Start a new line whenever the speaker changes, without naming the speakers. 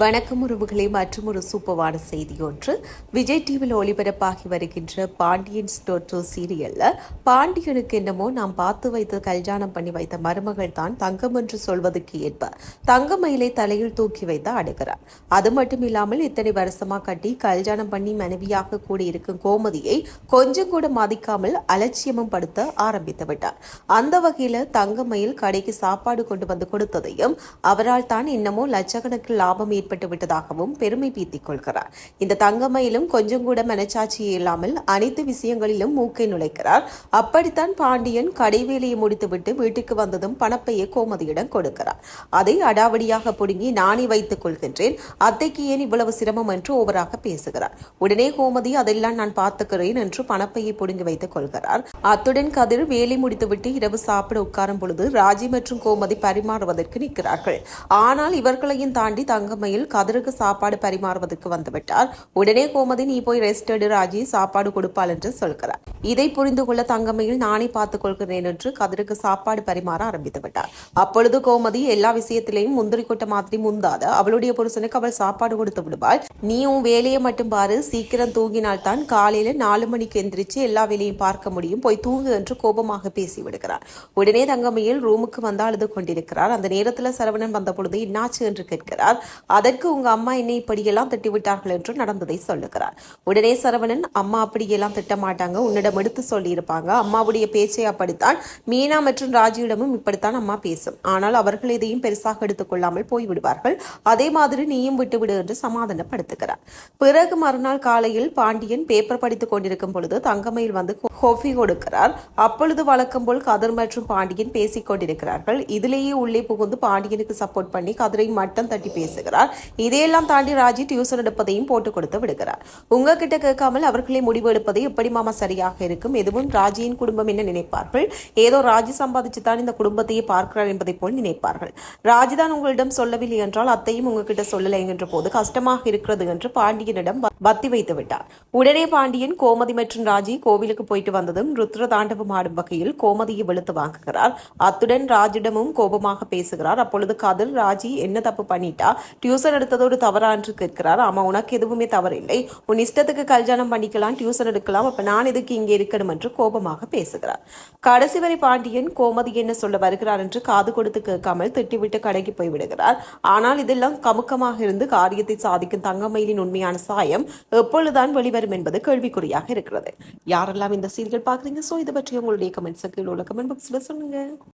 வணக்கம் உறவுகளே மற்றும் ஒரு சூப்பர்வான செய்தி ஒன்று விஜய் டிவியில் ஒளிபரப்பாகி வருகின்ற பாண்டியன் ஸ்டோட்டோ சீரியலில் சீரியல்ல பாண்டியனுக்கு என்னமோ நாம் பார்த்து வைத்து கல்யாணம் பண்ணி வைத்த மருமகள் தான் தங்கம் என்று சொல்வதற்கு ஏற்ப தங்கமயிலை தலையில் தூக்கி வைத்து அடைகிறார் அது மட்டும் இல்லாமல் இத்தனை வருஷமா கட்டி கல்யாணம் பண்ணி மனைவியாக கூட இருக்கும் கோமதியை கொஞ்சம் கூட மதிக்காமல் அலட்சியமும் படுத்த ஆரம்பித்து விட்டார். அந்த வகையில் தங்கமயில் கடைக்கு சாப்பாடு கொண்டு வந்து கொடுத்ததையும் அவரால் தான் இன்னமும் லட்சக்கணக்கில் லாபம் ஏற்பட்டு விட்டதாகவும் பெருமை பீத்திக் கொள்கிறார். இந்த தங்கமயிலும் கொஞ்சம் கூட மனச்சாட்சி இல்லாமல் அனைத்து விஷயங்களிலும் மூக்கை நுழைக்கிறார். அப்படித்தான் பாண்டியன் கடை வேலையை முடித்துவிட்டு வீட்டுக்கு வந்ததும் பணப்பையை கோமதியிடம் கொடுக்கிறார். அதை அடாவடியாக பிடுங்கி நானே வைத்துக் கொள்கின்றேன். அத்தைக்கு ஏன் இவ்வளவு சிரமம் என்று ஓவராக பேசுகிறார். உடனே கோமதி அதெல்லாம் நான் பார்த்துக்கிறேன் என்று பணப்பையை பிடுங்கி வைத்துக் கொள்கிறார். அத்துடன் கதிர் வேலை முடித்துவிட்டு இரவு சாப்பிட உட்காரும் பொழுது ராஜி மற்றும் கோமதி பரிமாறுவதற்கு நிற்கிறார்கள். ஆனால் இவர்களையும் தாண்டி தங்கமயில் கதிருக்கு சாப்பாடு பரிமாறுவதற்கு வந்துவிட்டார். உடனே கோமதி நீ போய் ரெஸ்ட் எடு ராஜி சாப்பாடு கொடுப்பாள் என்று சொல்கிறார். இதை புரிந்து கொள்ள தங்கமையில் நானே பார்த்துக் கொள்கிறேன் என்று கதிருக்கு சாப்பாடு பரிமாற ஆரம்பித்து விட்டார். அப்பொழுது கோமதி எல்லா விஷயத்திலையும் முந்திரி கொட்ட மாதிரி முந்தாத அவளுடைய புருஷனுக்கு அவள் சாப்பாடு கொடுத்து விடுவாள். நீ உன் வேலையை மட்டும் பாரு சீக்கிரம் தூங்கினால் தான் காலையில நாலு மணிக்கு எந்திரிச்சு எல்லா வேலையும் பார்க்க முடியும் போய் தூங்கு என்று கோபமாக பேசி விடுகிறார். உடனே தங்கமையில் ரூமுக்கு வந்து அழுது கொண்டிருக்கிறார். அந்த நேரத்துல சரவணன் வந்த பொழுது என்னாச்சு என்று கேட்கிறார். அதற்கு உங்க அம்மா என்னை இப்படியெல்லாம் திட்டிவிட்டார்கள் என்று நடந்ததை சொல்லுகிறார். உடனே சரவணன் அம்மா அப்படியெல்லாம் திட்ட மாட்டாங்க உன்னிடம் அம்மாவிடம் எடுத்து சொல்லியிருப்பாங்க. அம்மாவுடைய பேச்சை அப்படித்தான் மீனா மற்றும் ராஜியிடமும் இப்படித்தான் அம்மா பேசும். ஆனால் அவர்கள் எதையும் பெருசாக எடுத்துக்கொள்ளாமல் போய்விடுவார்கள். அதே மாதிரி நீயும் விட்டுவிடு என்று சமாதானப்படுத்துகிறார். பிறகு மறுநாள் காலையில் பாண்டியன் பேப்பர் படித்துக் கொண்டிருக்கும் பொழுது தங்கமையில் வந்து கோஃபி கொடுக்கிறார். அப்பொழுது வழக்கம் போல் கதிர் மற்றும் பாண்டியன் பேசிக் கொண்டிருக்கிறார்கள். இதிலேயே உள்ளே புகுந்து பாண்டியனுக்கு சப்போர்ட் பண்ணி கதிரை மட்டம் தட்டி பேசுகிறார். இதையெல்லாம் தாண்டி ராஜி டியூசன் எடுப்பதையும் போட்டு கொடுத்து விடுகிறார். உங்ககிட்ட கேட்காமல் அவர்களே முடிவு எடுப்பது எப்படி மாமா சரியாக இருக்கும். எதுவும் ராஜியின் குடும்பம் என்ன நினைப்பார்கள். ஏதோ ராஜி சம்பாதிச்சு தான் இந்த குடும்பத்தையே பார்க்கிறார் என்பதை போல் நினைப்பார்கள். ராஜிதான் உங்களிடம் சொல்லவில்லை என்றால் அத்தையும் உங்ககிட்ட சொல்லலை என்கின்ற போது கஷ்டமாக இருக்கிறது என்று பாண்டியனிடம் பத்தி வைத்து விட்டார். உடனே பாண்டியன் கோமதி மற்றும் ராஜி கோவிலுக்கு போயிட்டு வந்ததும் ருத்ர தாண்டவம் ஆடும் வகையில் கோமதியை வெளுத்து வாங்குகிறார். அத்துடன் ராஜிடமும் கோபமாக பேசுகிறார். அப்பொழுது கதிர் ராஜி என்ன தப்பு பண்ணிட்டா? டியூசன் எடுத்ததோடு தவறா என்று கேட்கிறார். ஆமா உனக்கு எதுவுமே தவறில்லை. உன் இஷ்டத்துக்கு கல்யாணம் பண்ணிக்கலாம் டியூசன் எடுக்கலாம். அப்ப நான் எதுக்கு இங்க இருக்கணும் என்று கோபமாக பேசுகிறார். கடைசி வரை பாண்டியன் கோமதி என்ன சொல்ல வருகிறார் என்று காது கொடுத்து கேட்காமல் திட்டிவிட்டு கடைக்கு போய் விடுகிறார். ஆனால் இதெல்லாம் கமுக்கமாக இருந்து காரியத்தை சாதிக்கும் தங்கமயிலின் உண்மையான சாயம் எப்பொழுதுதான் வெளிவரும் என்பது கேள்விக்குறியாக இருக்கிறது. யாரெல்லாம் இந்த சீரியல் பாக்குறீங்க சோ இதை பற்றி உங்களுடைய கமெண்ட்ஸ் கீழே உள்ள கமெண்ட் பாக்ஸ்ல சொல்லுங்க.